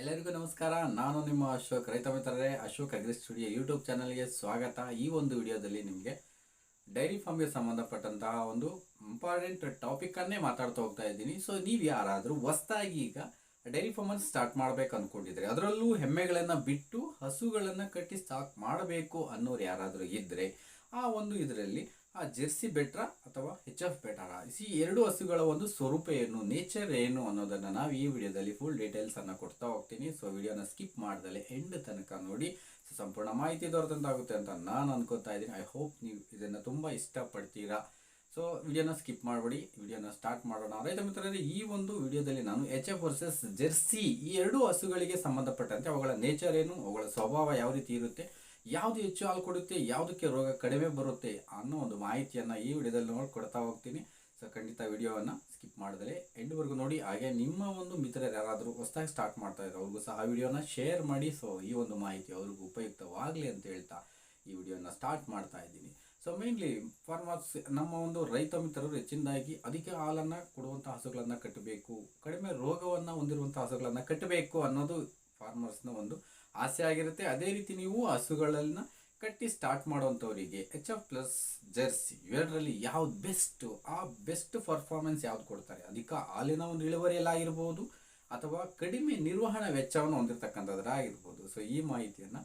ಎಲ್ಲರಿಗೂ ನಮಸ್ಕಾರ. ನಾನು ನಿಮ್ಮ ಅಶೋಕ್ ರೈತ ಮಿತ್ರರೇ. ಅಶೋಕ್ ಅಗ್ರಿ ಸ್ಟುಡಿಯೋ ಯೂಟ್ಯೂಬ್ ಚಾನಲ್ಗೆ ಸ್ವಾಗತ. ಈ ಒಂದು ವಿಡಿಯೋದಲ್ಲಿ ನಿಮಗೆ ಡೈರಿ ಫಾರ್ಮ್ಗೆ ಸಂಬಂಧಪಟ್ಟಂತಹ ಒಂದು ಇಂಪಾರ್ಟೆಂಟ್ ಟಾಪಿಕನ್ನೇ ಮಾತಾಡ್ತಾ ಹೋಗ್ತಾ ಇದ್ದೀನಿ. ಸೊ ನೀವು ಯಾರಾದರೂ ಹೊಸ್ದಾಗಿ ಈಗ ಡೈರಿ ಫಾರ್ಮನ್ನು ಸ್ಟಾರ್ಟ್ ಮಾಡಬೇಕು ಅಂದ್ಕೊಂಡಿದ್ರೆ ಅದರಲ್ಲೂ ಹೆಮ್ಮೆಗಳನ್ನು ಬಿಟ್ಟು ಹಸುಗಳನ್ನು ಕಟ್ಟಿ ಸ್ಟಾಕ್ ಮಾಡಬೇಕು ಅನ್ನೋರು ಯಾರಾದರೂ ಇದ್ದರೆ ಆ ಒಂದು ಇದರಲ್ಲಿ ಆ ಜೆರ್ಸಿ ಬೆಟ್ರ ಅಥವಾ ಎಚ್ ಎಫ್ ಬೆಟರ? ಈ ಎರಡು ಹಸುಗಳ ಒಂದು ಸ್ವರೂಪ ಏನು? ನೇಚರ್ ಏನು ಅನ್ನೋದನ್ನು ನಾವು ಈ ವಿಡಿಯೋದಲ್ಲಿ ಫುಲ್ ಡೀಟೇಲ್ಸನ್ನು ಕೊಡ್ತಾ ಹೋಗ್ತೀನಿ. ಸೊ ವಿಡಿಯೋನ ಸ್ಕಿಪ್ ಮಾಡ್ದಲೆ ಎಂಡ್ ತನಕ ನೋಡಿ. ಸಂಪೂರ್ಣ ಮಾಹಿತಿ ದೊರೆತಂತಾಗುತ್ತೆ ಅಂತ ನಾನು ಅನ್ಕೋತಾ ಇದ್ದೀನಿ. ಐ ಹೋಪ್ ನೀವು ಇದನ್ನು ತುಂಬ ಇಷ್ಟಪಡ್ತೀರಾ. ಸೊ ವಿಡಿಯೋನ ಸ್ಕಿಪ್ ಮಾಡಬೇಡಿ. ವಿಡಿಯೋನ ಸ್ಟಾರ್ಟ್ ಮಾಡೋಣ. ರೈತ ಮಿತ್ರರೇ, ಈ ಒಂದು ವಿಡಿಯೋದಲ್ಲಿ ನಾನು ಎಚ್ ಎಫ್ ವರ್ಸಸ್ ಜೆರ್ಸಿ ಈ ಎರಡು ಹಸುಗಳಿಗೆ ಸಂಬಂಧಪಟ್ಟಂತೆ ಅವುಗಳ ನೇಚರ್ ಏನು, ಅವುಗಳ ಸ್ವಭಾವ ಯಾವ ರೀತಿ ಇರುತ್ತೆ? ಯಾವುದು ಹೆಚ್ಚು ಹಾಲು ಕೊಡುತ್ತೆ, ಯಾವುದಕ್ಕೆ ರೋಗ ಕಡಿಮೆ ಬರುತ್ತೆ ಅನ್ನೋ ಒಂದು ಮಾಹಿತಿಯನ್ನು ಈ ವಿಡಿಯೋದಲ್ಲಿ ನೋಡಿ ಕೊಡ್ತಾ ಹೋಗ್ತೀನಿ. ಸೊ ಖಂಡಿತ ವಿಡಿಯೋವನ್ನು ಸ್ಕಿಪ್ ಮಾಡಿದ್ರೆ ಎಂಡ್ವರೆಗೂ ನೋಡಿ. ಹಾಗೆ ನಿಮ್ಮ ಒಂದು ಮಿತ್ರರು ಯಾರಾದರೂ ಹೊಸದಾಗಿ ಸ್ಟಾರ್ಟ್ ಮಾಡ್ತಾ ಇದ್ದಾರೆ ಅವ್ರಿಗೂ ಸಹ ವಿಡಿಯೋನ ಶೇರ್ ಮಾಡಿ. ಸೊ ಈ ಒಂದು ಮಾಹಿತಿ ಅವ್ರಿಗೂ ಉಪಯುಕ್ತವಾಗಲಿ ಅಂತ ಹೇಳ್ತಾ ಈ ವಿಡಿಯೋನ ಸ್ಟಾರ್ಟ್ ಮಾಡ್ತಾ ಇದ್ದೀನಿ. ಸೊ ಮೇನ್ಲಿ ಫಾರ್ಮರ್ಸ್ ನಮ್ಮ ಒಂದು ರೈತ ಮಿತ್ರರು ಹೆಚ್ಚಿನದಾಗಿ ಅಧಿಕ ಹಾಲನ್ನು ಕೊಡುವಂಥ ಹಸುಗಳನ್ನು ಕಟ್ಟಬೇಕು, ಕಡಿಮೆ ರೋಗವನ್ನು ಹೊಂದಿರುವಂಥ ಹಸುಗಳನ್ನು ಕಟ್ಟಬೇಕು ಅನ್ನೋದು ಫಾರ್ಮರ್ಸ್ನ ಒಂದು ಆಸೆ ಆಗಿರುತ್ತೆ. ಅದೇ ರೀತಿ ನೀವು ಹಸುಗಳನ್ನ ಕಟ್ಟಿ ಸ್ಟಾರ್ಟ್ ಮಾಡುವಂಥವರಿಗೆ ಎಚ್ ಎಫ್ ಪ್ಲಸ್ ಜರ್ಸಿ ಇವೆರಡರಲ್ಲಿ ಯಾವ್ದು ಬೆಸ್ಟ್ ಆ ಬೆಸ್ಟ್ ಪರ್ಫಾರ್ಮೆನ್ಸ್ ಯಾವ್ದು ಕೊಡ್ತಾರೆ? ಅಧಿಕ ಹಾಲಿನ ಒಂದು ಇಳುವರಿಯಲ್ಲಾಗಿರ್ಬೋದು ಅಥವಾ ಕಡಿಮೆ ನಿರ್ವಹಣಾ ವೆಚ್ಚವನ್ನು ಹೊಂದಿರತಕ್ಕಂಥದ್ರಾಗಿರ್ಬೋದು ಸೊ ಈ ಮಾಹಿತಿಯನ್ನು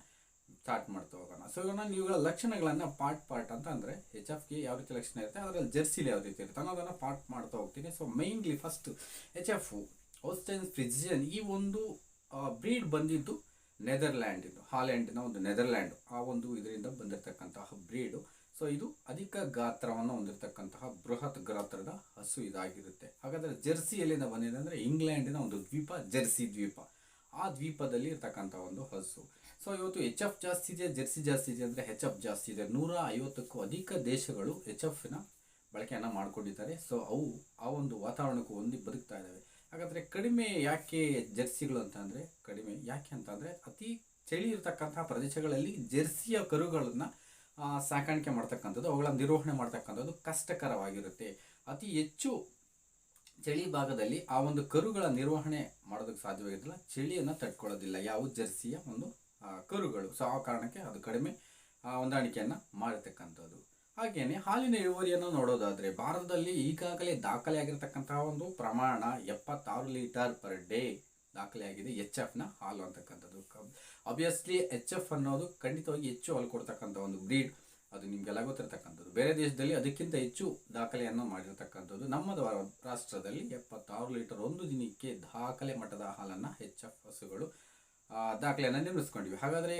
ಸ್ಟಾರ್ಟ್ ಮಾಡ್ತಾ ಹೋಗೋಣ. ಸೊ ನಾನು ಇವುಗಳ ಲಕ್ಷಣಗಳನ್ನು ಪಾರ್ಟ್ ಪಾರ್ಟ್ ಅಂತ ಅಂದರೆ ಎಚ್ ಎಫ್ಗೆ ಯಾವ ರೀತಿ ಲಕ್ಷಣ ಇರುತ್ತೆ? ಅದರಲ್ಲಿ ಜರ್ಸಿಲಿ ಯಾವ ರೀತಿ ಇರುತ್ತೆ? ಅನ್ನೋದನ್ನು ಪಾರ್ಟ್ ಮಾಡ್ತಾ ಹೋಗ್ತೀನಿ. So mainly first H F Holstein Friesian ಈ ಒಂದು ಬ್ರೀಡ್ ಬಂದಿದ್ದು ನೆದರ್ಲ್ಯಾಂಡಿಂದು ಹಾಲೆಂಡಿನ ಒಂದು ನೆದರ್ಲ್ಯಾಂಡ್. ಆ ಒಂದು ಇದರಿಂದ ಬಂದಿರತಕ್ಕಂತಹ ಬ್ರೀಡು. ಸೊ ಇದು ಅಧಿಕ ಗಾತ್ರವನ್ನು ಹೊಂದಿರತಕ್ಕಂತಹ ಬೃಹತ್ ಗಾತ್ರದ ಹಸು ಇದಾಗಿರುತ್ತೆ. ಹಾಗಾದರೆ ಜೆರ್ಸಿ ಎಲ್ಲಿಂದ ಬಂದಿದೆ ಅಂದರೆ ಇಂಗ್ಲೆಂಡಿನ ಒಂದು ದ್ವೀಪ, ಜೆರ್ಸಿ ದ್ವೀಪ. ಆ ದ್ವೀಪದಲ್ಲಿ ಇರ್ತಕ್ಕಂಥ ಒಂದು ಹಸು. ಸೊ ಇವತ್ತು ಎಚ್ ಎಫ್ ಜಾಸ್ತಿ ಇದೆ, ಜೆರ್ಸಿ ಜಾಸ್ತಿ ಇದೆ ಅಂದರೆ ಹೆಚ್ ಎಫ್ ಜಾಸ್ತಿ ಇದೆ. ನೂರ ಐವತ್ತಕ್ಕೂ ಅಧಿಕ ದೇಶಗಳು ಎಚ್ ಎಫ್ನ ಬಳಕೆಯನ್ನು ಮಾಡ್ಕೊಂಡಿದ್ದಾರೆ. ಸೊ ಅವು ಆ ಒಂದು ವಾತಾವರಣಕ್ಕೂ ಹೊಂದಿ ಬದುಕ್ತಾ ಇದ್ದಾವೆ ಹಾಗಾದರೆ ಕಡಿಮೆ ಯಾಕೆ ಜೆರ್ಸಿಗಳು ಅಂತ ಅಂದರೆ, ಕಡಿಮೆ ಯಾಕೆ ಅಂತಂದರೆ ಅತಿ ಚಳಿ ಇರತಕ್ಕಂತಹ ಪ್ರದೇಶಗಳಲ್ಲಿ ಜೆರ್ಸಿಯ ಕರುಗಳನ್ನು ಸಾಕಾಣಿಕೆ ಮಾಡ್ತಕ್ಕಂಥದ್ದು, ಅವುಗಳ ನಿರ್ವಹಣೆ ಮಾಡ್ತಕ್ಕಂಥದ್ದು ಕಷ್ಟಕರವಾಗಿರುತ್ತೆ. ಅತಿ ಹೆಚ್ಚು ಚಳಿ ಭಾಗದಲ್ಲಿ ಆ ಒಂದು ಕರುಗಳ ನಿರ್ವಹಣೆ ಮಾಡೋದಕ್ಕೆ ಸಾಧ್ಯವಾಗಿರಲಿಲ್ಲ ಚಳಿಯನ್ನು ತಡ್ಕೊಳ್ಳೋದಿಲ್ಲ. ಯಾವ ಜರ್ಸಿಯ ಒಂದು ಕರುಗಳು. ಸೊ ಆ ಕಾರಣಕ್ಕೆ ಅದು ಕಡಿಮೆ ಹೊಂದಾಣಿಕೆಯನ್ನು ಮಾಡಿರ್ತಕ್ಕಂಥದ್ದು. ಹಾಗೆಯೇ ಹಾಲಿನ ಇಳುವರಿಯನ್ನು ನೋಡೋದಾದರೆ ಭಾರತದಲ್ಲಿ ಈಗಾಗಲೇ ದಾಖಲೆಯಾಗಿರ್ತಕ್ಕಂತಹ ಒಂದು ಪ್ರಮಾಣ ಎಪ್ಪತ್ತಾರು ಲೀಟರ್ ಪರ್ ಡೇ ದಾಖಲೆಯಾಗಿದೆ ಎಚ್ ಎಫ್ನ ಹಾಲು ಅಂತಕ್ಕಂಥದ್ದು. ಅಬ್ವಿಯಸ್ಲಿ ಎಚ್ ಎಫ್ ಅನ್ನೋದು ಖಂಡಿತವಾಗಿ ಹೆಚ್ಚು ಹಾಲು ಕೊಡ್ತಕ್ಕಂಥ ಒಂದು ಬ್ರೀಡ್. ಅದು ನಿಮಗೆಲ್ಲ ಗೊತ್ತಿರತಕ್ಕಂಥದ್ದು. ಬೇರೆ ದೇಶದಲ್ಲಿ ಅದಕ್ಕಿಂತ ಹೆಚ್ಚು ದಾಖಲೆಯನ್ನು ಮಾಡಿರತಕ್ಕಂಥದ್ದು. ನಮ್ಮ ರಾಷ್ಟ್ರದಲ್ಲಿ ಎಪ್ಪತ್ತಾರು ಲೀಟರ್ ಒಂದು ದಿನಕ್ಕೆ ದಾಖಲೆ ಮಟ್ಟದ ಹಾಲನ್ನು ಎಚ್ ಎಫ್ ಹಸುಗಳು ದಾಖಲೆಯನ್ನು ನಿರ್ಮಿಸ್ಕೊಂಡಿವೆ. ಹಾಗಾದರೆ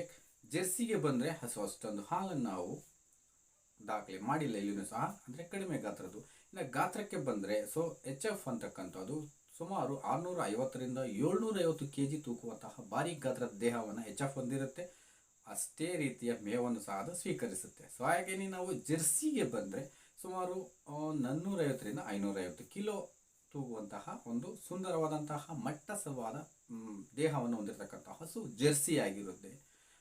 ಜೆರ್ಸಿಗೆ ಬಂದರೆ ಹಸು, ಅಷ್ಟೊಂದು ಹಾಲನ್ನು ನಾವು ದಾಖಲೆ ಮಾಡಿಲ್ಲ ಇಲ್ಲಿನೂ ಸಹ, ಅಂದರೆ ಕಡಿಮೆ ಗಾತ್ರದ್ದು. ಇನ್ನು ಗಾತ್ರಕ್ಕೆ ಬಂದರೆ ಸೊ ಎಚ್ ಎಫ್ ಅಂತಕ್ಕಂಥದ್ದು ಸುಮಾರು ಆರುನೂರ ಐವತ್ತರಿಂದ ಏಳ್ನೂರ ಐವತ್ತು ಕೆ ಜಿ ತೂಕುವಂತಹ ಭಾರಿ ಗಾತ್ರದ ದೇಹವನ್ನು ಎಚ್ ಎಫ್ ಹೊಂದಿರುತ್ತೆ. ಅಷ್ಟೇ ರೀತಿಯ ಮೇವನ್ನು ಸಹ ಅದು ಸ್ವೀಕರಿಸುತ್ತೆ. ಸೊ ಹಾಗೆಯೇ ನಾವು ಜೆರ್ಸಿಗೆ ಬಂದರೆ ಸುಮಾರು ನಾನ್ನೂರೈವತ್ತರಿಂದ ಐನೂರೈವತ್ತು ಕಿಲೋ ತೂಗುವಂತಹ ಒಂದು ಸುಂದರವಾದಂತಹ ಮಟ್ಟಸವಾದ ದೇಹವನ್ನು ಹೊಂದಿರತಕ್ಕಂತಹ ಹಸು ಜೆರ್ಸಿ ಆಗಿರುತ್ತೆ.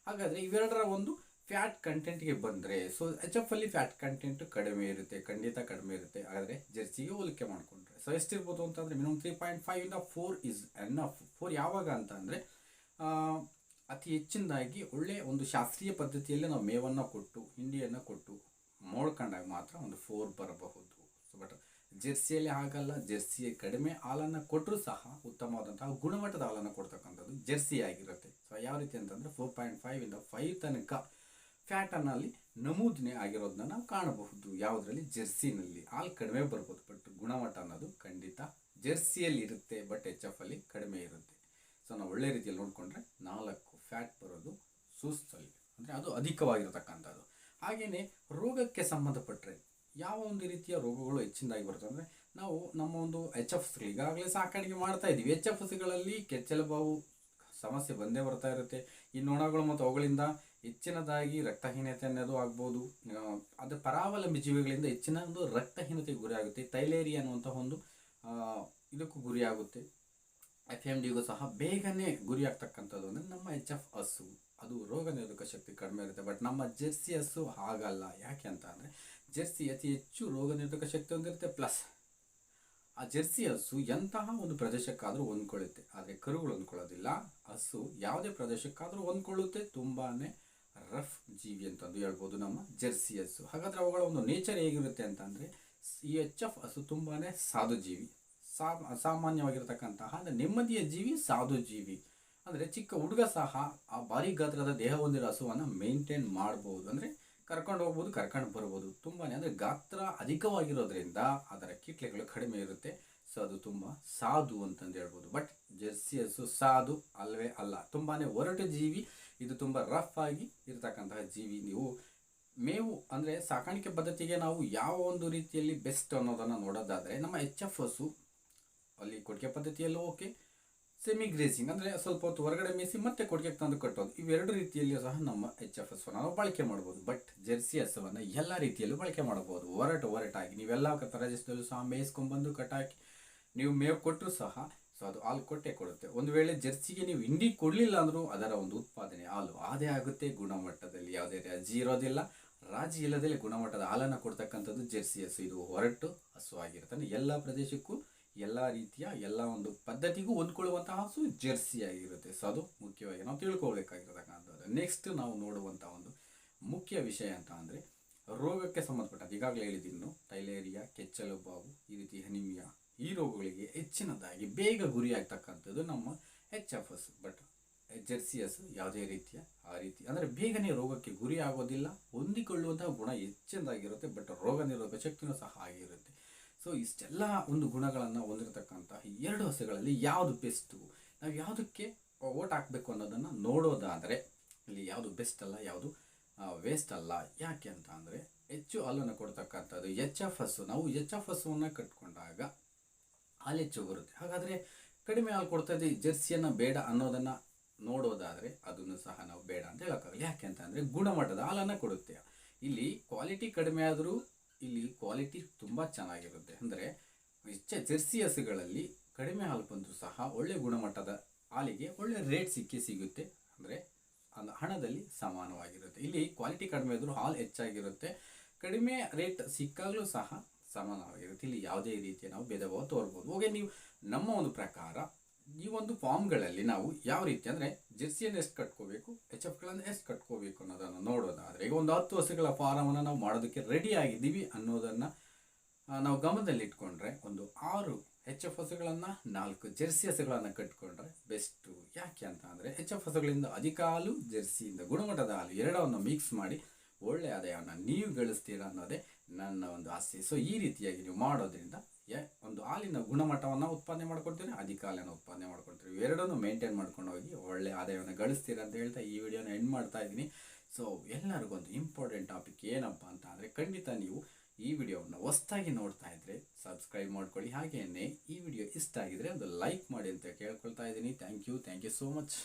ಹಾಗಾದರೆ ಇವೆರಡರ ಒಂದು ಫ್ಯಾಟ್ ಕಂಟೆಂಟ್ಗೆ ಬಂದರೆ ಸೊ ಎಚ್ ಎಫ್ ಅಲ್ಲಿ ಫ್ಯಾಟ್ ಕಂಟೆಂಟ್ ಕಡಿಮೆ ಇರುತ್ತೆ, ಖಂಡಿತ ಕಡಿಮೆ ಇರುತ್ತೆ. ಆದರೆ ಜರ್ಸಿಗೆ ಹೋಲಿಕೆ ಮಾಡಿಕೊಂಡ್ರೆ. ಸೊ ಎಷ್ಟಿರ್ಬೋದು ಅಂತಂದರೆ ಮಿನಿಮಮ್ ತ್ರೀ ಪಾಯಿಂಟ್ ಫೈವ್ ಇಂದ ಫೋರ್ ಇಸ್ ಎನ್ನಫ್ ಫೋರ್ ಯಾವಾಗ ಅಂತ ಅಂದರೆ ಅತಿ ಹೆಚ್ಚಿನದಾಗಿ ಒಳ್ಳೆಯ ಒಂದು ಶಾಸ್ತ್ರೀಯ ಪದ್ಧತಿಯಲ್ಲೇ ನಾವು ಮೇವನ್ನು ಕೊಟ್ಟು, ಹಿಂಡಿಯನ್ನು ಕೊಟ್ಟು ನೋಡ್ಕೊಂಡಾಗ ಮಾತ್ರ ಒಂದು ಫೋರ್ ಬರಬಹುದು. ಸೊ ಬಟ್ ಜೆರ್ಸಿಯಲ್ಲಿ ಹಾಗಲ್ಲ, ಜೆರ್ಸಿಯ ಕಡಿಮೆ ಹಾಲನ್ನು ಕೊಟ್ಟರೂ ಸಹ ಉತ್ತಮವಾದಂತಹ ಗುಣಮಟ್ಟದ ಹಾಲನ್ನು ಕೊಡ್ತಕ್ಕಂಥದ್ದು ಜೆರ್ಸಿ ಆಗಿರುತ್ತೆ. ಸೊ ಯಾವ ರೀತಿ ಅಂತಂದರೆ ಫೋರ್ ಪಾಯಿಂಟ್ ಫೈವ್ ಇಂದ ಫೈವ್ ತನಕ ಫ್ಯಾಟನ್ನಲ್ಲಿ ನಮೂದನೆ ಆಗಿರೋದನ್ನ ನಾವು ಕಾಣಬಹುದು. ಯಾವುದರಲ್ಲಿ? ಜೆರ್ಸಿನಲ್ಲಿ. ಹಾಲು ಕಡಿಮೆ ಬರ್ಬೋದು, ಬಟ್ ಗುಣಮಟ್ಟ ಅನ್ನೋದು ಖಂಡಿತ ಜೆರ್ಸಿಯಲ್ಲಿ ಇರುತ್ತೆ, ಬಟ್ ಎಚ್ ಎಫ್ ಅಲ್ಲಿ ಕಡಿಮೆ ಇರುತ್ತೆ. ಸೊ ನಾವು ಒಳ್ಳೆ ರೀತಿಯಲ್ಲಿ ನೋಡಿಕೊಂಡ್ರೆ ನಾಲ್ಕು ಫ್ಯಾಟ್ ಬರೋದು ಸೂಸ್ತಲ್ಲಿ ಅಂದರೆ ಅದು ಅಧಿಕವಾಗಿರತಕ್ಕಂಥದ್ದು. ಹಾಗೆಯೇ ರೋಗಕ್ಕೆ ಸಂಬಂಧಪಟ್ಟರೆ ಯಾವ ಒಂದು ರೀತಿಯ ರೋಗಗಳು ಹೆಚ್ಚಿನದಾಗಿ ಬರುತ್ತೆ ಅಂದರೆ ನಾವು ನಮ್ಮ ಒಂದು ಎಚ್ ಎಫ್ ಈಗಾಗಲೇ ಸಾಕಾಣಿಕೆ ಮಾಡ್ತಾ ಇದ್ದೀವಿ. ಎಚ್ ಎಫ್ಗಳಲ್ಲಿ ಕೆಚ್ಚಲುಬಾವು ಸಮಸ್ಯೆ ಬಂದೇ ಬರ್ತಾ ಇರುತ್ತೆ. ಈ ನೊಣಗಳು ಮತ್ತು ಅವುಗಳಿಂದ ಹೆಚ್ಚಿನದಾಗಿ ರಕ್ತಹೀನತೆ ಅನ್ನೋದು ಆಗ್ಬೋದು. ಅದು ಪರಾವಲಂಬಿ ಜೀವಿಗಳಿಂದ ಹೆಚ್ಚಿನ ಒಂದು ರಕ್ತಹೀನತೆಗೆ ಗುರಿಯಾಗುತ್ತೆ. ತೈಲೇರಿಯಾ ಅನ್ನುವಂಥ ಒಂದು ಇದಕ್ಕೂ ಗುರಿಯಾಗುತ್ತೆ. ಎಫ್ ಎಂ ಡಿಗೂ ಸಹ ಬೇಗನೆ ಗುರಿಯಾಗ್ತಕ್ಕಂಥದ್ದು ಅಂದರೆ ನಮ್ಮ ಎಚ್ ಎಫ್ ಹಸು. ಅದು ರೋಗ ನಿರೋಧಕ ಶಕ್ತಿ ಕಡಿಮೆ ಇರುತ್ತೆ. ಬಟ್ ನಮ್ಮ ಜೆರ್ಸಿ ಹಸು ಹಾಗಲ್ಲ. ಯಾಕೆ ಅಂತ ಅಂದರೆ, ಜೆರ್ಸಿ ಅತಿ ಹೆಚ್ಚು ರೋಗ ನಿರೋಧಕ ಶಕ್ತಿ ಹೊಂದಿರುತ್ತೆ. ಪ್ಲಸ್ ಆ ಜೆರ್ಸಿ ಹಸು ಎಂತಹ ಒಂದು ಪ್ರದೇಶಕ್ಕಾದರೂ ಹೊಂದ್ಕೊಳ್ಳುತ್ತೆ. ಆದರೆ ಕರುಗಳು ಹೊಂದ್ಕೊಳ್ಳೋದಿಲ್ಲ. ಹಸು ಯಾವುದೇ ಪ್ರದೇಶಕ್ಕಾದರೂ ಹೊಂದ್ಕೊಳ್ಳುತ್ತೆ. ತುಂಬಾ ರಫ್ ಜೀವಿ ಅಂತಂದು ಹೇಳ್ಬೋದು ನಮ್ಮ ಜೆರ್ಸಿ ಹಸು. ಹಾಗಾದರೆ ಅವುಗಳ ಒಂದು ನೇಚರ್ ಹೇಗಿರುತ್ತೆ ಅಂತಂದರೆ ಈ ಎಚ್ ಎಫ್ ಹಸು ತುಂಬಾ ಸಾಧು ಜೀವಿ. ಸಾ ಸಾಮಾನ್ಯವಾಗಿರ್ತಕ್ಕಂತಹ ಅಂದರೆ ನೆಮ್ಮದಿಯ ಜೀವಿ, ಸಾಧು ಜೀವಿ. ಅಂದರೆ ಚಿಕ್ಕ ಹುಡುಗ ಸಹ ಆ ಭಾರಿ ಗಾತ್ರದ ದೇಹ ಹೊಂದಿರೋ ಹಸುವನ್ನು ಮೇಂಟೈನ್ ಮಾಡ್ಬೋದು. ಅಂದರೆ ಕರ್ಕೊಂಡು ಹೋಗ್ಬೋದು, ಕರ್ಕೊಂಡು ಬರ್ಬೋದು. ತುಂಬಾ ಅಂದರೆ ಗಾತ್ರ ಅಧಿಕವಾಗಿರೋದ್ರಿಂದ ಅದರ ಕಿಟ್ಲೆಗಳು ಕಡಿಮೆ ಇರುತ್ತೆ. ಸೊ ಅದು ತುಂಬ ಸಾಧು ಅಂತಂದು ಹೇಳ್ಬೋದು. ಬಟ್ ಜೆರ್ಸಿ ಹಸು ಸಾಧು ಅಲ್ವೇ ಅಲ್ಲ. ತುಂಬಾ ಒರಟು ಜೀವಿ, ಇದು ತುಂಬ ರಫ್ ಆಗಿ ಇರತಕ್ಕಂತಹ ಜೀವಿ ನೀವು. ಮೇವು ಅಂದರೆ ಸಾಕಾಣಿಕೆ ಪದ್ಧತಿಗೆ ನಾವು ಯಾವ ಒಂದು ರೀತಿಯಲ್ಲಿ ಬೆಸ್ಟ್ ಅನ್ನೋದನ್ನು ನೋಡೋದಾದರೆ, ನಮ್ಮ ಎಚ್ ಎಫ್ ಹಸು, ಅಲ್ಲಿ ಕೊಟ್ಟಿಗೆ ಪದ್ಧತಿಯಲ್ಲೂ ಓಕೆ ಸೆಮಿ ಗ್ರೇಸಿಂಗ್ ಅಂದರೆ ಸ್ವಲ್ಪ ಹೊತ್ತು ಹೊರಗಡೆ ಮೇಯಿಸಿ ಮತ್ತೆ ಕೊಟ್ಟಿಗೆ ತಂದು ಕಟ್ಟೋದು. ಇವೆರಡು ರೀತಿಯಲ್ಲಿಯೂ ಸಹ ನಮ್ಮ ಎಚ್ ಎಫ್ ಎಸ್ವನ್ನು ನಾವು ಬಳಕೆ ಮಾಡ್ಬೋದು. ಬಟ್ ಜೆರ್ಸಿ ಹಸುವನ್ನು ಎಲ್ಲ ರೀತಿಯಲ್ಲೂ ಬಳಕೆ ಮಾಡ್ಬೋದು. ಒರಟು ಒರಟಾಗಿ ನೀವೆಲ್ಲ ಪ್ರದೇಶದಲ್ಲೂ ಸಹ ಮೇಯಿಸ್ಕೊಂಡ್ಬಂದು ಕಟ್ಟಾಕಿ ನೀವು ಮೇವು ಕೊಟ್ಟರು ಸಹ ಸೊ ಅದು ಹಾಲು ಕೊಟ್ಟೆ ಕೊಡುತ್ತೆ. ಒಂದು ವೇಳೆ ಜರ್ಸಿಗೆ ನೀವು ಹಿಂಡಿ ಕೊಡಲಿಲ್ಲ ಅಂದರೂ ಅದರ ಒಂದು ಉತ್ಪಾದನೆ ಹಾಲು ಅದೇ ಆಗುತ್ತೆ ಗುಣಮಟ್ಟದಲ್ಲಿ. ಯಾವುದೇ ರಾಜಿ ಇರೋದಿಲ್ಲ. ರಾಜಿ ಇಲ್ಲದಲ್ಲಿ ಗುಣಮಟ್ಟದ ಹಾಲನ್ನು ಕೊಡ್ತಕ್ಕಂಥದ್ದು ಜರ್ಸಿ ಹಸು. ಇದು ಹೊರಟು ಹಸು ಆಗಿರ್ತಾನೆ ಎಲ್ಲ ಪ್ರದೇಶಕ್ಕೂ ಎಲ್ಲ ರೀತಿಯ ಎಲ್ಲ ಒಂದು ಪದ್ಧತಿಗೂ ಹೊಂದ್ಕೊಳ್ಳುವಂತಹ ಹಸು ಜೆರ್ಸಿ ಆಗಿರುತ್ತೆ. ಸೊ ಅದು ಮುಖ್ಯವಾಗಿ ನಾವು ತಿಳ್ಕೊಳ್ಬೇಕಾಗಿರ್ತಕ್ಕಂಥದ್ದು. ನೆಕ್ಸ್ಟ್ ನಾವು ನೋಡುವಂಥ ಒಂದು ಮುಖ್ಯ ವಿಷಯ ಅಂತ ಅಂದರೆ ರೋಗಕ್ಕೆ ಸಂಬಂಧಪಟ್ಟಂತೆ ಈಗಾಗಲೇ ಹೇಳಿದ್ದೀನಿ ಟೈಲೇರಿಯಾ ಕೆಚ್ಚಲು ಬಾವು ಈ ರೀತಿ ಅನಿಮಿಯಾ ಈ ರೋಗಗಳಿಗೆ ಹೆಚ್ಚಿನದಾಗಿ ಬೇಗ ಗುರಿಯಾಗ್ತಕ್ಕಂಥದ್ದು ನಮ್ಮ H F S but Jersey S ಯಾವುದೇ ರೀತಿಯ, ಆ ರೀತಿ, ಅಂದರೆ ಬೇಗನೆ ರೋಗಕ್ಕೆ ಗುರಿ ಆಗೋದಿಲ್ಲ ಹೊಂದಿಕೊಳ್ಳುವಂತಹ ಗುಣ ಹೆಚ್ಚಿನದಾಗಿರುತ್ತೆ ಬಟ್ ರೋಗ ನಿರೋಧಕ ಶಕ್ತಿನೂ ಸಹ ಆಗಿರುತ್ತೆ. ಸೊ ಇಷ್ಟೆಲ್ಲ ಒಂದು ಗುಣಗಳನ್ನು ಹೊಂದಿರತಕ್ಕಂತಹ ಎರಡು ಹಸುಗಳಲ್ಲಿ ಯಾವುದು ಬೆಸ್ಟು ನಾವು ಯಾವುದಕ್ಕೆ ಓಟ್ ಹಾಕಬೇಕು ಅನ್ನೋದನ್ನು ನೋಡೋದಾದರೆ, ಇಲ್ಲಿ ಯಾವುದು ಬೆಸ್ಟ್ ಅಲ್ಲ, ಯಾವುದು ವೇಸ್ಟ್ ಅಲ್ಲ, ಯಾಕೆ ಅಂತ ಅಂದರೆ, ಹೆಚ್ಚು ಹಾಲನ್ನು ಕೊಡ್ತಕ್ಕಂಥದ್ದು ಎಚ್ ಎಫ್ ಎಸ್ ನಾವು ಎಚ್ ಎಫ್ ಎಸ್ಸನ್ನು ಕಟ್ಕೊಂಡಾಗ ಹಾಲು ಹೆಚ್ಚು ಬರುತ್ತೆ. ಹಾಗಾದರೆ ಕಡಿಮೆ ಹಾಲು ಕೊಡ್ತಾ ಇದ್ದೀವಿ ಜರ್ಸಿಯನ್ನು ಬೇಡ ಅನ್ನೋದನ್ನು ನೋಡೋದಾದರೆ ಅದನ್ನು ಸಹ ನಾವು ಬೇಡ ಅಂತ ಹೇಳೋಕ್ಕಾಗಲ್ಲ. ಯಾಕೆ ಅಂತ ಅಂದರೆ ಗುಣಮಟ್ಟದ ಹಾಲನ್ನು ಕೊಡುತ್ತೆ. ಇಲ್ಲಿ ಕ್ವಾಲಿಟಿ ಕಡಿಮೆ ಆದರೂ ಇಲ್ಲಿ ಕ್ವಾಲಿಟಿ ತುಂಬ ಚೆನ್ನಾಗಿರುತ್ತೆ. ಅಂದರೆ ಹೆಚ್ಚ ಜೆರ್ಸಿ ಹಸುಗಳಲ್ಲಿ ಕಡಿಮೆ ಹಾಲು ಬಂದರೂ ಸಹ ಒಳ್ಳೆ ಗುಣಮಟ್ಟದ ಹಾಲಿಗೆ ಒಳ್ಳೆ ರೇಟ್ ಸಿಕ್ಕಿ ಸಿಗುತ್ತೆ. ಅಂದರೆ ಅದು ಹಣದಲ್ಲಿ ಸಮಾನವಾಗಿರುತ್ತೆ. ಇಲ್ಲಿ ಕ್ವಾಲಿಟಿ ಕಡಿಮೆ ಆದರೂ ಹಾಲು ಹೆಚ್ಚಾಗಿರುತ್ತೆ. ಕಡಿಮೆ ರೇಟ್ ಸಿಕ್ಕಾಗಲೂ ಸಹ ಸಮಾನವಾಗಿರುತ್ತೆ. ಇಲ್ಲಿ ಯಾವುದೇ ರೀತಿಯ ನಾವು ಭೇದ ಭಾವ ತೋರ್ಬೋದು. ಹೋಗಿ ನೀವು ನಮ್ಮ ಒಂದು ಪ್ರಕಾರ ಈ ಒಂದು ಫಾರ್ಮ್ಗಳಲ್ಲಿ ನಾವು ಯಾವ ರೀತಿ ಅಂದರೆ ಜೆರ್ಸಿಯನ್ನು ಎಷ್ಟು ಕಟ್ಕೋಬೇಕು ಎಚ್ ಎಫ್ಗಳನ್ನು ಎಷ್ಟು ಕಟ್ಕೋಬೇಕು ಅನ್ನೋದನ್ನು ನೋಡೋದಾದರೆ, ಈಗ ಒಂದು ಹತ್ತು ವರ್ಷಗಳ ಫಾರಮನ್ನು ನಾವು ಮಾಡೋದಕ್ಕೆ ರೆಡಿ ಆಗಿದ್ದೀವಿ ಅನ್ನೋದನ್ನು ನಾವು ಗಮನದಲ್ಲಿಟ್ಕೊಂಡ್ರೆ ಒಂದು ಆರು ಎಚ್ ಎಫ್ ಹಸುಗಳನ್ನು, ನಾಲ್ಕು ಜೆರ್ಸಿ ಹಸುಗಳನ್ನು ಕಟ್ಕೊಂಡ್ರೆ ಬೆಸ್ಟು. ಯಾಕೆ ಅಂತ ಅಂದರೆ ಎಚ್ ಎಫ್ ಹಸುಗಳಿಂದ ಅಧಿಕ ಹಾಲು, ಜೆರ್ಸಿಯಿಂದ ಗುಣಮಟ್ಟದ ಹಾಲು ಎರಡವನ್ನು ಮಿಕ್ಸ್ ಮಾಡಿ ಒಳ್ಳೆಯ ಆದಾಯವನ್ನು ನೀವು ಗಳಿಸ್ತೀರ ಅನ್ನೋದೇ ನನ್ನ ಒಂದು ಆಸೆ ಸೊ ಈ ರೀತಿಯಾಗಿ ನೀವು ಮಾಡೋದ್ರಿಂದ ಒಂದು ಹಾಲಿನ ಗುಣಮಟ್ಟವನ್ನು ಉತ್ಪಾದನೆ ಮಾಡ್ಕೊಡ್ತೀರಿ ಅಧಿಕ ಹಾಲನ್ನು ಉತ್ಪಾದನೆ ಮಾಡ್ಕೊಡ್ತೀರಿ ಎರಡನ್ನೂ ಮೇಂಟೈನ್ ಮಾಡ್ಕೊಂಡು ಹೋಗಿ ಒಳ್ಳೆ ಆದಾಯವನ್ನು ಗಳಿಸ್ತೀರ ಅಂತ ಹೇಳ್ತಾ ಈ ವಿಡಿಯೋನ ಎಂಡ್ ಮಾಡ್ತಾ ಇದ್ದೀನಿ. ಸೊ ಎಲ್ಲರಿಗೊಂದು ಇಂಪಾರ್ಟೆಂಟ್ ಟಾಪಿಕ್ ಏನಪ್ಪ ಅಂತ ಅಂದರೆ, ಖಂಡಿತ ನೀವು ಈ ವಿಡಿಯೋವನ್ನು ಹೊಸ್ದಾಗಿ ನೋಡ್ತಾ ಇದ್ದರೆ ಸಬ್ಸ್ಕ್ರೈಬ್ ಮಾಡ್ಕೊಳ್ಳಿ. ಹಾಗೆಯೇ ಈ ವಿಡಿಯೋ ಇಷ್ಟ ಆಗಿದ್ರೆ ಒಂದು ಲೈಕ್ ಮಾಡಿ ಅಂತ ಕೇಳ್ಕೊಳ್ತಾ ಇದ್ದೀನಿ. Thank you thank you so much